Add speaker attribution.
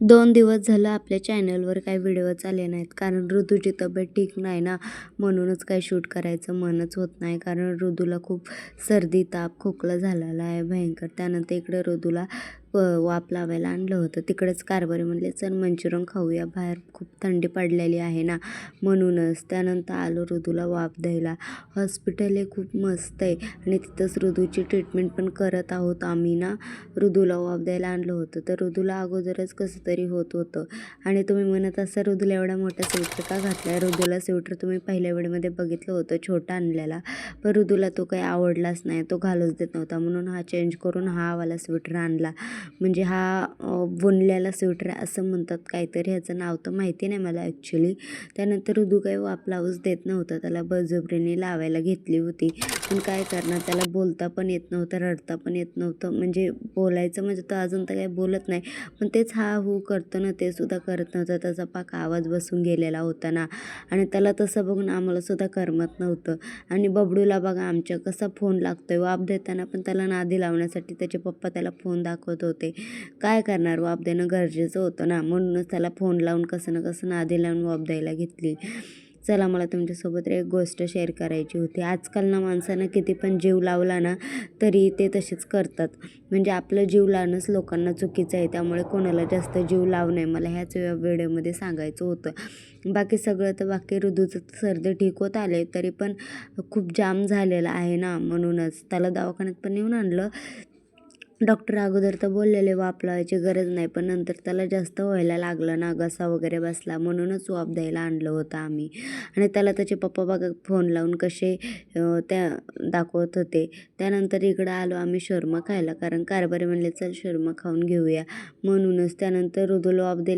Speaker 1: दोन दिवस झालं आपल्या चॅनलवर काही व्हिडिओच आले नाहीत. कारण ऋतूची तब्येत ठीक नाही ना. म्हणूनच काही शूट करायचं मनच होत नाही. कारण ऋतूला खूप सर्दी ताप खोकला झालेला आहे. भयंकर. त्यानंतर इकडे ऋतूला प वाफ लावायला आणलं होतं. तिकडेच कारभारी म्हणले चल मंचुरियन खाऊया. बाहेर खूप थंडी पडलेली आहे ना. म्हणूनच त्यानंतर आलो ऋतूला वाफ द्यायला. हॉस्पिटल हे खूप मस्त आहे. आणि तिथंच ऋतूची ट्रीटमेंट पण करत आहोत आम्ही ना. ऋतूला वाफ द्यायला आणलं होतं. तर ऋतूला अगोदरच कसं तरी होत होतं. आणि तुम्ही म्हणत असा ऋतूला एवढा मोठा स्वेटर का घातला ऋतूला स्वेटर तुम्ही पहिल्या वेळेमध्ये बघितलं होतं छोटा आणलेला. पण ऋतूला तो काही आवडलाच नाही. तो घालूच देत नव्हता. म्हणून हा चेंज करून हा वाला स्वेटर आणला. म्हणजे हा बुनलेला स्वेटर असं म्हणतात काहीतरी ह्याचं नाव तर माहिती नाही मला ॲक्च्युली त्यानंतर ऋदू काही वाप देत नव्हता. त्याला बळजबरीने लावायला घेतली होती. पण काय करणार? त्याला बोलता पण येत नव्हतं रडता पण येत नव्हतं. म्हणजे बोलायचं म्हणजे तो अजून तर काही बोलत नाही. पण तेच हा हू करतं ना ते सुद्धा करत नव्हतं. त्याचा पाक आवाज बसून गेलेला होता ना. आणि त्याला तसं बघून आम्हाला सुद्धा करमत नव्हतं. आणि बबडूला बघा आमच्या कसा फोन लागतोय. वाप देताना पण त्याला नादी लावण्यासाठी त्याचे पप्पा त्याला फोन दाखवतो होते. काय करणार? वाप देणं गरजेचं होतं ना. म्हणूनच त्याला फोन लावून कसं ना कसं नादी लावून वाप द्यायला घेतली. चला मला तुमच्यासोबत एक गोष्ट शेअर करायची होती. आजकाल ना माणसानं किती पण जीव लावला ना तरी ते तसेच करतात. म्हणजे आपलं जीव लावणंच लोकांना चुकीचं आहे. त्यामुळे कोणाला जास्त जीव लावू नये. मला ह्याच व्हिडिओमध्ये सांगायचं होतं. बाकी सगळं तर बाकी ऋतूचं सर्दी ठीक होत आले तरी पण खूप जाम झालेलं आहे ना. म्हणूनच त्याला दवाखान्यात पण नेऊन आणलं. डॉक्टर अगोदर तर बोललेले वाफ लावायची गरज नाही पण नंतर त्याला जास्त व्हायला लागलं ना घसा वगैरे बसला. म्हणूनच वाफ द्यायला आणलं होतं आम्ही. आणि त्याला त्याचे पप्पा बघा फोन लावून कसे त्या दाखवत होते. त्यानंतर इकडं आलो आम्ही शर्मा खायला कारण कारभारी म्हणले चल शर्मा खाऊन घेऊया. म्हणूनच त्यानंतर रुदूल वाफ दिला.